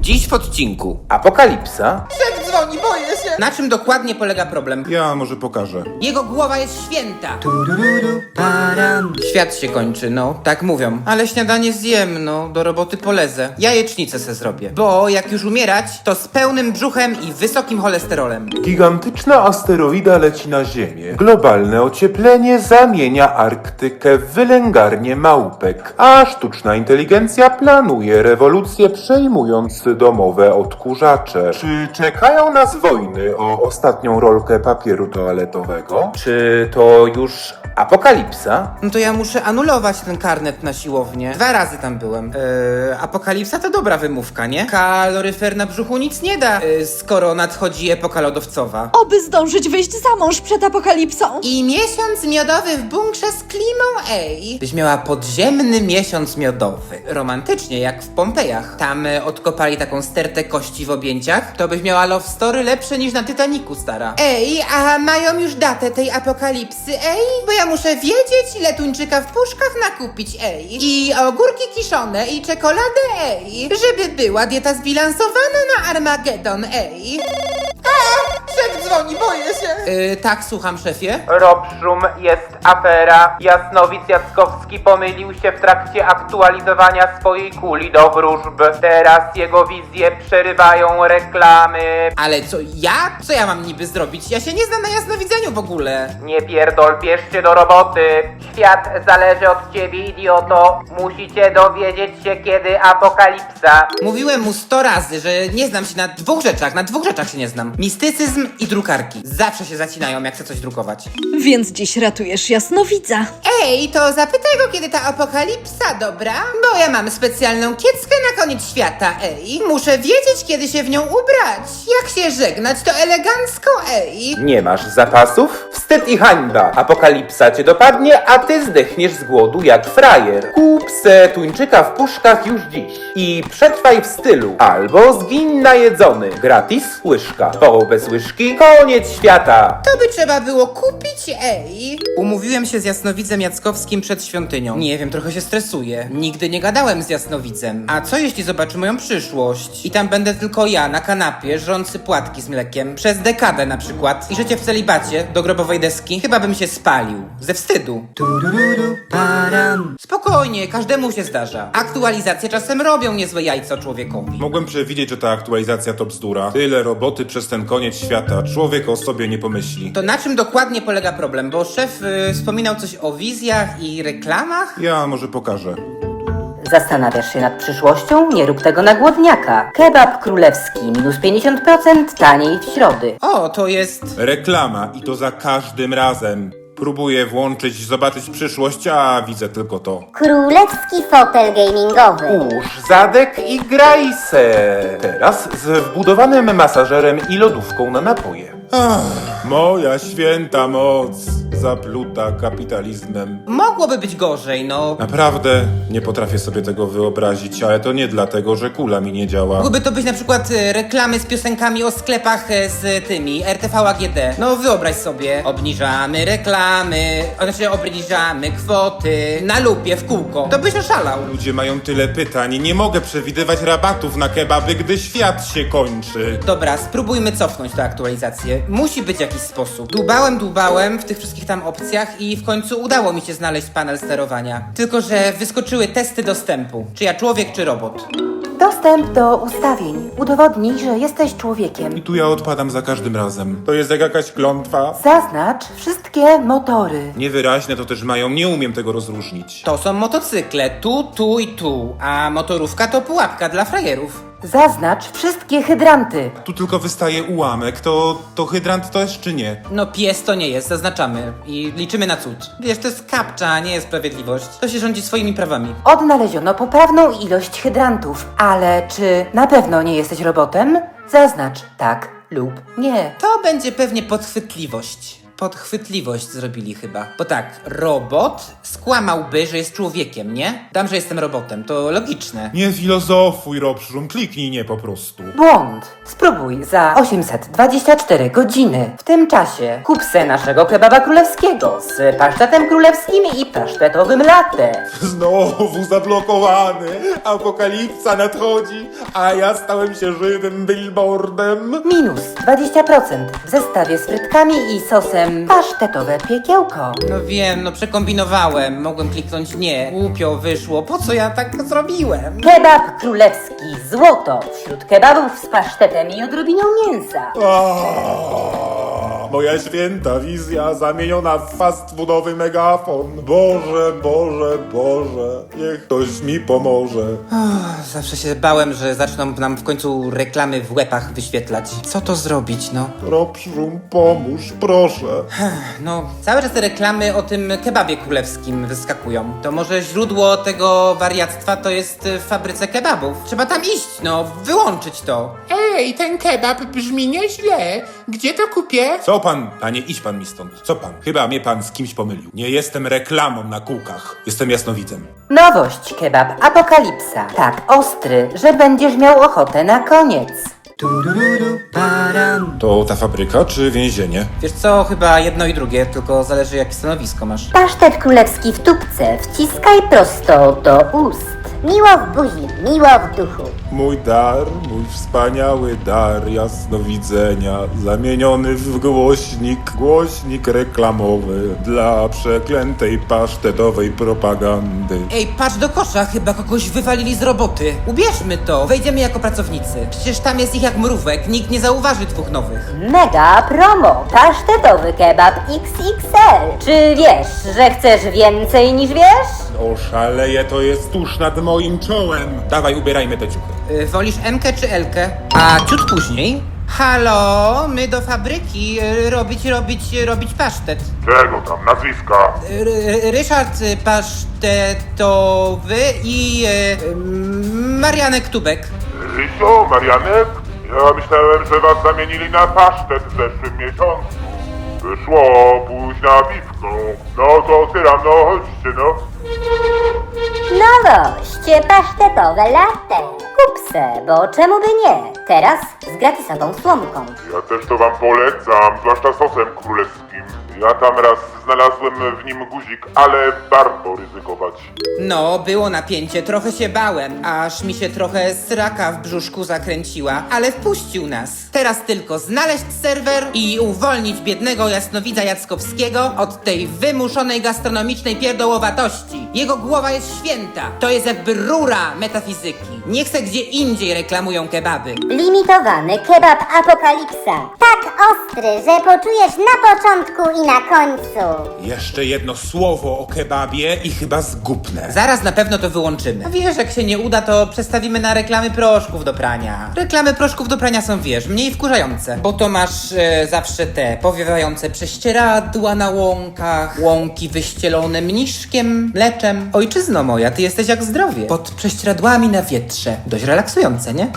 Dziś w odcinku Apokalipsa. Dzwoni, boję się! Na czym dokładnie polega problem? Ja może pokażę. Jego głowa jest święta. Świat się kończy, no, tak mówią. Ale śniadanie zjem, no, do roboty polezę. Jajecznicę se zrobię. Bo jak już umierać, to z pełnym brzuchem i wysokim cholesterolem. Gigantyczna asteroida leci na Ziemię. Globalne ocieplenie zamienia Arktykę w wylęgarnię małpek, a sztuczna inteligencja planuje rewolucję przejmując domowe odkurzacze. Czy czekają nas wojny o ostatnią rolkę papieru toaletowego? Czy to już apokalipsa? No to ja muszę anulować ten karnet na siłownię. Dwa razy tam byłem. Eee, apokalipsa to dobra wymówka, nie? Kaloryfer na brzuchu nic nie da, eee, skoro nadchodzi epoka lodowcowa. Oby zdążyć wyjść za mąż przed apokalipsą. I miesiąc miodowy w bunkrze z klimą, ej! Byś miała podziemny miesiąc miodowy. Romantycznie, jak w Pompejach. Tam e, odkopali taką stertę kości w objęciach. To byś miała love story lepsze niż na Titaniku, stara. Ej, a mają już datę tej apokalipsy, ej? Bo ja muszę wiedzieć, ile tuńczyka w puszkach nakupić, ej. I ogórki kiszone, i czekoladę, ej. Żeby była dieta zbilansowana na Armagedon, ej. Dzwoni, boję się! Yy, tak, słucham, szefie. Rob szum, jest afera. Jasnowic Jackowski pomylił się w trakcie aktualizowania swojej kuli do wróżb. Teraz jego wizje przerywają reklamy. Ale co, ja? Co ja mam niby zrobić? Ja się nie znam na jasnowidzeniu w ogóle. Nie pierdol, bierzcie do roboty. Świat zależy od ciebie, idioto. Musicie dowiedzieć się, kiedy apokalipsa. Mówiłem mu sto razy, że nie znam się na dwóch rzeczach, na dwóch rzeczach się nie znam. Mistycyzm i drukarki. Zawsze się zacinają, jak chcę coś drukować. Więc dziś ratujesz jasnowidza. Ej, to zapytaj go, kiedy ta apokalipsa, dobra? Bo ja mam specjalną kieckę na koniec świata, ej. Muszę wiedzieć, kiedy się w nią ubrać. Jak się żegnać, to elegancko, ej. Nie masz zapasów? Wstyd i hańba! Apokalipsa cię dopadnie, a ty zdechniesz z głodu jak frajer. Kup se tuńczyka w puszkach już dziś i przetrwaj w stylu, albo zgiń najedzony. Gratis łyżka, bo bez łyżki koniec świata. To by trzeba było kupić, ej. Umówiłem się z Jasnowidzem Jackowskim przed świątynią. Nie wiem, trochę się stresuję. Nigdy nie gadałem z Jasnowidzem. A co jeśli zobaczy moją przyszłość? I tam będę tylko ja na kanapie, żrący płatki z mlekiem. Przez dekadę na przykład. I życie w celibacie, do grobowej deski. Chyba bym się spalił. Ze wstydu. Spokojnie, każdemu się zdarza. Aktualizacje czasem robią niezłe jajco człowiekowi. Mogłem przewidzieć, że ta aktualizacja to bzdura. Tyle roboty przez ten koniec świata. Człowiek o sobie nie pomyśli. To na czym dokładnie polega problem? Bo szef y, wspominał coś o wizjach i reklamach? Ja może pokażę. Zastanawiasz się nad przyszłością? Nie rób tego na głodniaka. Kebab królewski minus 50% taniej w środy. O, to jest... Reklama i to za każdym razem. Próbuję włączyć, zobaczyć przyszłość, a widzę tylko to. Królewski fotel gamingowy. Ułóż zadek i graj se. Teraz z wbudowanym masażerem i lodówką na napoje. Ach, moja święta moc, zapluta kapitalizmem. Mogłoby być gorzej, no. Naprawdę nie potrafię sobie tego wyobrazić, ale to nie dlatego, że kula mi nie działa. Mogłyby to być na przykład e, reklamy z piosenkami o sklepach e, z tymi RTV AGD. No wyobraź sobie, obniżamy reklamy, znaczy obniżamy kwoty na lupie w kółko. To byś oszalał. Ludzie mają tyle pytań, nie mogę przewidywać rabatów na kebaby, gdy świat się kończy. Dobra, spróbujmy cofnąć tę aktualizację. Musi być jakiś sposób. Dłubałem, dłubałem w tych wszystkich tam opcjach i w końcu udało mi się znaleźć panel sterowania. Tylko, że wyskoczyły testy dostępu. Czy ja człowiek, czy robot. Dostęp do ustawień. Udowodnij, że jesteś człowiekiem. I tu ja odpadam za każdym razem. To jest jak jakaś klątwa. Zaznacz wszystkie motory. Niewyraźne to też mają, nie umiem tego rozróżnić. To są motocykle, tu, tu i tu, a motorówka to pułapka dla frajerów. Zaznacz wszystkie hydranty. Tu tylko wystaje ułamek, to, to hydrant to jest czy nie? No pies to nie jest, zaznaczamy i liczymy na cud. Wiesz, to jest kapcza, nie jest sprawiedliwość. To się rządzi swoimi prawami. Odnaleziono poprawną ilość hydrantów. Ale czy na pewno nie jesteś robotem? Zaznacz tak lub nie. To będzie pewnie podchwytliwość. Podchwytliwość zrobili chyba. Bo tak, robot skłamałby, że jest człowiekiem, nie? Dam, że jestem robotem, to logiczne. Nie filozofuj, Robszrum, kliknij nie po prostu. Błąd. Spróbuj za 824 godziny. W tym czasie kup se naszego kebaba królewskiego z pasztetem królewskim i pasztetowym latte. Znowu zablokowany. Apokalipsa nadchodzi, a ja stałem się żywym billboardem. Minus 20% w zestawie z frytkami i sosem pasztetowe piekiełko. No wiem, no przekombinowałem, mogłem kliknąć nie. Głupio wyszło, po co ja tak zrobiłem? Kebab królewski złoto wśród kebabów z pasztetem i odrobiną mięsa. Aaaa, Moja święta wizja zamieniona w fast foodowy megafon. Boże, Boże, Boże, niech ktoś mi pomoże. Ach, Zawsze się bałem, że zaczną nam w końcu reklamy w łepach wyświetlać. Co to zrobić, no? Robszrum, pomóż, proszę. No, cały czas te reklamy o tym kebabie królewskim wyskakują. To może źródło tego wariactwa to jest y, w fabryce kebabów. Trzeba tam iść, no, wyłączyć to. Ej, ten kebab brzmi nieźle. Gdzie to kupię? Co pan, panie, idź pan mi stąd. Co pan? Chyba mnie pan z kimś pomylił. Nie jestem reklamą na kółkach. Jestem jasnowidzem. Nowość kebab apokalipsa. Tak ostry, że będziesz miał ochotę na koniec. To ta fabryka czy więzienie? Wiesz co, chyba jedno i drugie, tylko zależy jakie stanowisko masz. Pasztet królewski w tubce. Wciskaj prosto do ust. Miło w buzi, miło w duchu. Mój dar, mój wspaniały dar jasnowidzenia, zamieniony w głośnik, głośnik reklamowy dla przeklętej pasztetowej propagandy. Ej, patrz do kosza, chyba kogoś wywalili z roboty. Ubierzmy to, wejdziemy jako pracownicy. Przecież tam jest ich jak mrówek, nikt nie zauważy dwóch nowych. Mega promo. Pasztetowy kebab XXL. Czy wiesz, że chcesz więcej niż wiesz? Oszaleję, to jest tuż nad moim czołem. Dawaj, ubierajmy te ciuchy. Y, wolisz Mkę czy Elkę? A ciut później? Halo, my do fabryki y, robić, robić, robić pasztet. Czego tam, nazwiska? Y, Ry- Ryszard y, Pasztetowy i y, y, Marianek Tubek. Rysiu, Marianek? Ja myślałem, że was zamienili na pasztet w zeszłym miesiącu. Wyszło pójść na piwko. No to tyram, no chodźcie, no. Nowość, pasztetowe latte. Se, bo czemu by nie? Teraz z gratisową słomką. Ja też to wam polecam, zwłaszcza sosem królewskim. Ja tam raz znalazłem w nim guzik, ale warto ryzykować. No, było napięcie, trochę się bałem, aż mi się trochę sraka w brzuszku zakręciła, ale wpuścił nas. Teraz tylko znaleźć serwer i uwolnić biednego jasnowidza Jackowskiego od tej wymuszonej gastronomicznej pierdołowatości. Jego głowa jest święta, to jest jakby rura metafizyki. Nie chcę gdzie indziej reklamują kebaby. Limitowany kebab apokalipsa. Tak ostry, że poczujesz na początku i na końcu. Jeszcze jedno słowo o kebabie i chyba zgubnę. Zaraz na pewno to wyłączymy. A wiesz, jak się nie uda, to przestawimy na reklamy proszków do prania. Reklamy proszków do prania są, wiesz, mniej wkurzające. Bo to masz e, zawsze te powiewające prześcieradła na łąkach, łąki wyścielone mniszkiem, mleczem. Ojczyzno moja, ty jesteś jak zdrowie. Pod prześcieradłami na wietrze. Dość relaksujące, nie?